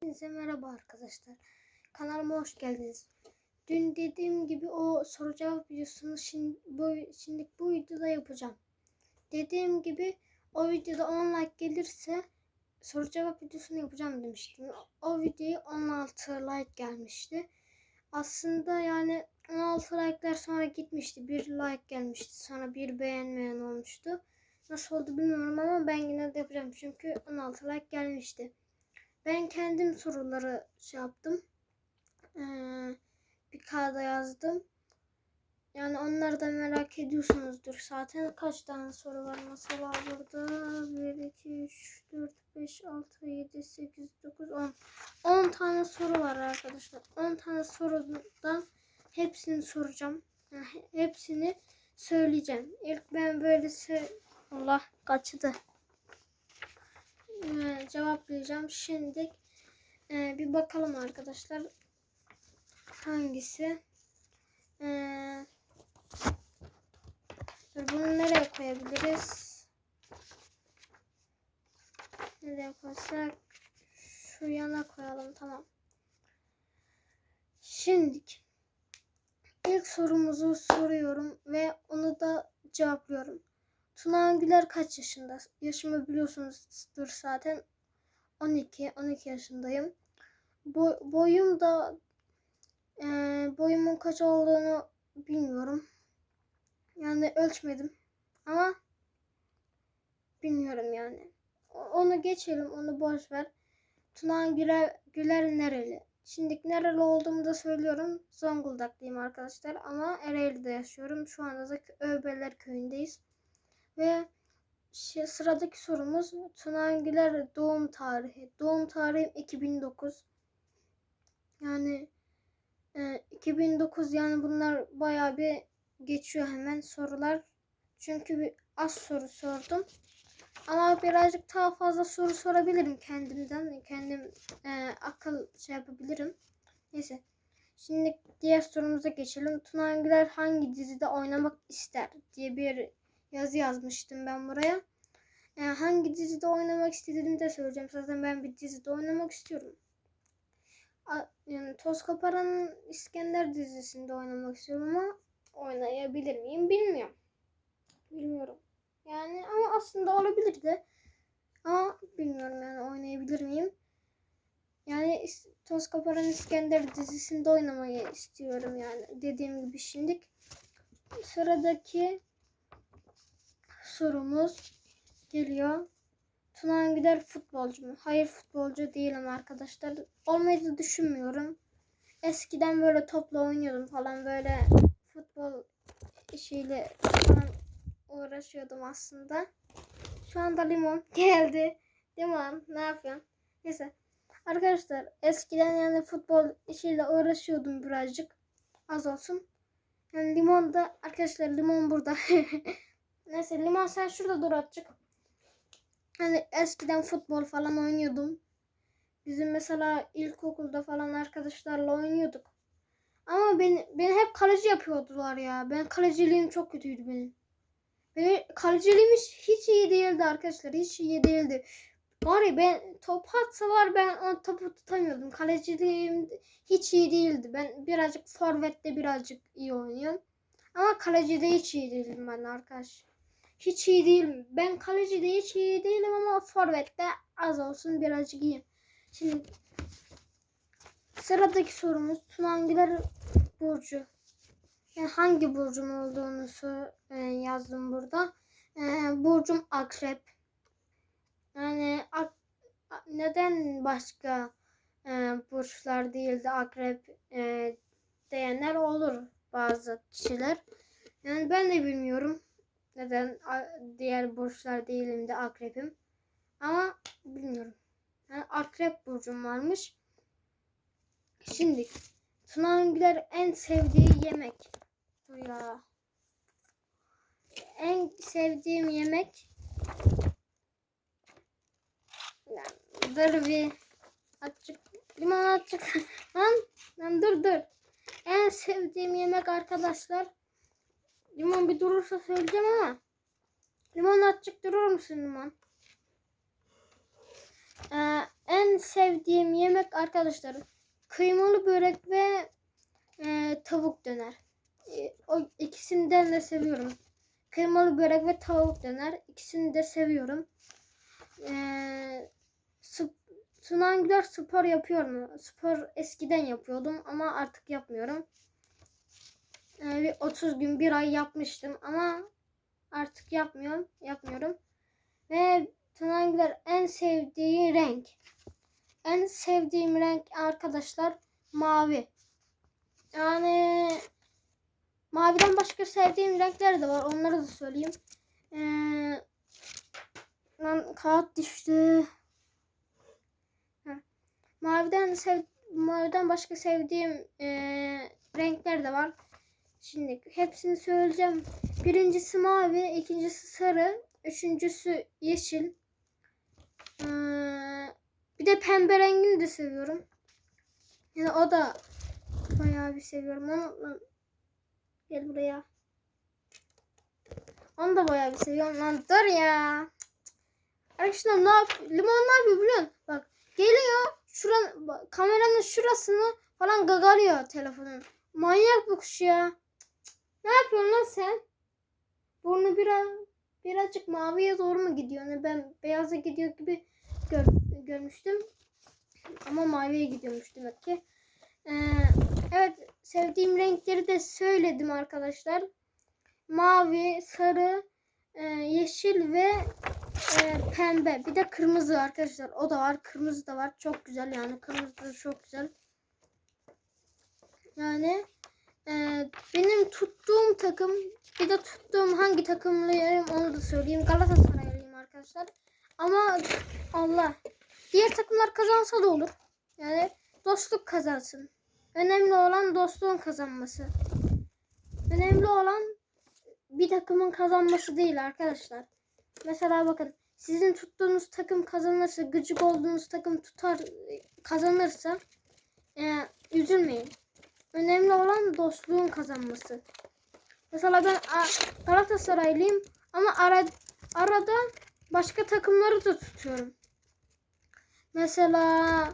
Hepinize merhaba arkadaşlar. Kanalıma hoş geldiniz. Dün dediğim gibi o soru cevap videosunu şimdi bu, şimdi bu videoda yapacağım. Dediğim gibi o videoda 10 like gelirse soru cevap videosunu yapacağım demiştim. O videoya 16 like gelmişti. Aslında yani 16 like'lar sonra gitmişti. Bir like gelmişti. Sonra bir beğenmeyen olmuştu. Nasıl oldu bilmiyorum ama ben yine de yapacağım. Çünkü 16 like gelmişti. Ben kendim soruları şey yaptım. Ee, bir kağıda yazdım. Yani onları da merak ediyorsunuzdur. Zaten kaç tane soru var mesela burada? 1, 2, 3, 4, 5, 6, 7, 8, 9, 10. 10 tane soru var arkadaşlar. 10 tane sorudan hepsini soracağım. Yani hepsini söyleyeceğim. İlk ben böyle Allah kaçtı. Ee, cevaplayacağım. Şimdi e, bir bakalım arkadaşlar. Hangisi? Dur bunu nereye koyabiliriz? Nereye koysak? Şu yana koyalım. Tamam. Şimdi ilk sorumuzu soruyorum ve onu da cevaplıyorum. Tuna Güler kaç yaşında? Yaşımı biliyorsunuzdur zaten. 12, 12 yaşındayım. Boy, boyum da e, boyumun kaç olduğunu bilmiyorum. Yani ölçmedim. Ama bilmiyorum yani. Onu geçelim, onu boş ver. Tuna Güler, Güler nereli? Şimdi nereli olduğumu da söylüyorum. Zonguldaklıyım arkadaşlar ama Ereğli'de yaşıyorum. Şu anda da Öbeler köyündeyiz. Ve şey, sıradaki sorumuz Tuna Güler doğum tarihi. Doğum tarihim 2009. Yani e, 2009 yani bunlar bayağı bir geçiyor hemen sorular. Çünkü bir az soru sordum. Ama birazcık daha fazla soru sorabilirim kendimden. Kendim e, akıl şey yapabilirim. Neyse. Şimdi diğer sorumuza geçelim. Tuna Güler hangi dizide oynamak ister diye bir yazı yazmıştım ben buraya. E, hangi dizide oynamak istediğimi de söyleyeceğim. Zaten ben bir dizide oynamak istiyorum. Yani Toz Koparan'ın İskender dizisinde oynamak istiyorum ama oynayabilir miyim bilmiyorum. Bilmiyorum. Yani ama aslında olabilir de. Ama bilmiyorum yani oynayabilir miyim? Yani Toz Koparan İskender dizisinde oynamayı istiyorum yani. Dediğim gibi şimdi. Sıradaki sorumuz geliyor. Tuna Güler futbolcu mu? Hayır futbolcu değilim arkadaşlar. Olmayı da düşünmüyorum. Eskiden böyle topla oynuyordum falan böyle futbol işiyle falan uğraşıyordum aslında. Şu anda limon geldi. Limon ne yapıyorsun? Neyse. Arkadaşlar eskiden yani futbol işiyle uğraşıyordum birazcık. Az olsun. Yani limon da arkadaşlar limon burada. Neyse limon sen şurada dur azıcık. Hani eskiden futbol falan oynuyordum. Bizim mesela ilkokulda falan arkadaşlarla oynuyorduk. Ama beni, beni hep kaleci yapıyordular ya. Ben kaleciliğim çok kötüydü benim. Benim kaleciliğim hiç, iyi değildi arkadaşlar. Hiç iyi değildi. Var ya ben top atsa var ben o topu tutamıyordum. Kaleciliğim hiç iyi değildi. Ben birazcık forvette birazcık iyi oynuyorum. Ama kalecide hiç iyi değilim ben arkadaş. Hiç iyi değilim. Ben kalecide hiç iyi değilim ama forvette az olsun birazcık iyiyim. Şimdi sıradaki sorumuz Tuna Güler burcu. Yani hangi burcum olduğunu e, yazdım burada. E, burcum akrep. Yani ak- neden başka e, burçlar değil de akrep e, diyenler olur bazı kişiler. Yani ben de bilmiyorum neden diğer burçlar değilim de akrepim. Ama bilmiyorum. Yani akrep burcum varmış. Şimdi Tuna Güler en sevdiği yemek. Dur ya. En sevdiğim yemek. Dur bir. Açık. Limon açık. lan, lan dur dur. En sevdiğim yemek arkadaşlar. Limon bir durursa söyleyeceğim ama. Limon açık durur musun limon? Ee, en sevdiğim yemek arkadaşlar kıymalı börek ve e, tavuk döner. E, o ikisinden de seviyorum. Kıymalı börek ve tavuk döner. İkisini de seviyorum. E, Tunan Güler spor yapıyor mu? Spor eskiden yapıyordum ama artık yapmıyorum. E, bir 30 gün bir ay yapmıştım ama artık yapmıyorum. Yapmıyorum. Ve Tunan Güler en sevdiği renk. En sevdiğim renk arkadaşlar mavi. Yani maviden başka sevdiğim renkler de var. Onları da söyleyeyim. Ee, lan kağıt düştü. Heh. Maviden sev maviden başka sevdiğim ee, renkler de var. Şimdi hepsini söyleyeceğim. Birincisi mavi, ikincisi sarı, üçüncüsü yeşil. Ee, bir de pembe rengini de seviyorum. Yani o da bayağı bir seviyorum lan gel buraya. Onu da bayağı bir seviyorum lan dur ya. Arkadaşlar ne yap? Limon ne yapıyor biliyor musun? Bak geliyor şuran kameranın şurasını falan gagalıyor telefonun. Manyak bu kuş ya. Ne yapıyorsun lan sen? Burnu biraz birazcık maviye doğru mu gidiyor? Yani ben beyaza gidiyor gibi gör, görmüştüm. Ama maviye gidiyormuş demek ki. Ee, evet sevdiğim renkleri de söyledim arkadaşlar. Mavi, sarı, e, yeşil ve e, pembe. Bir de kırmızı arkadaşlar. O da var. Kırmızı da var. Çok güzel yani. Kırmızı da çok güzel. Yani e, benim tuttuğum takım bir de tuttuğum hangi takımlıyım onu da söyleyeyim. Galatasaraylıyım arkadaşlar. Ama Allah diğer takımlar kazansa da olur. Yani dostluk kazansın. Önemli olan dostluğun kazanması. Önemli olan bir takımın kazanması değil arkadaşlar. Mesela bakın sizin tuttuğunuz takım kazanırsa, gıcık olduğunuz takım tutar kazanırsa e, üzülmeyin. Önemli olan dostluğun kazanması. Mesela ben Galatasaraylıyım ama ara, arada başka takımları da tutuyorum. Mesela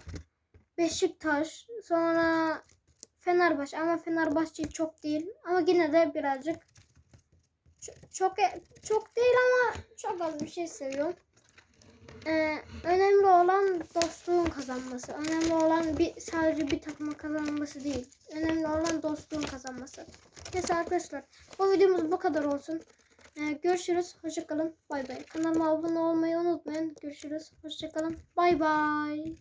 Beşiktaş, sonra Fenerbahçe ama Fenerbahçe çok değil ama yine de birazcık çok, çok değil ama çok az bir şey seviyorum. Ee, önemli olan dostluğun kazanması. Önemli olan bir sadece bir takımın kazanması değil. Önemli olan dostluğun kazanması. Neyse arkadaşlar bu videomuz bu kadar olsun. Ee, görüşürüz. Hoşçakalın. Bay bay. Kanalıma abone olmayı unutmayın. Görüşürüz. Hoşçakalın. Bay bay.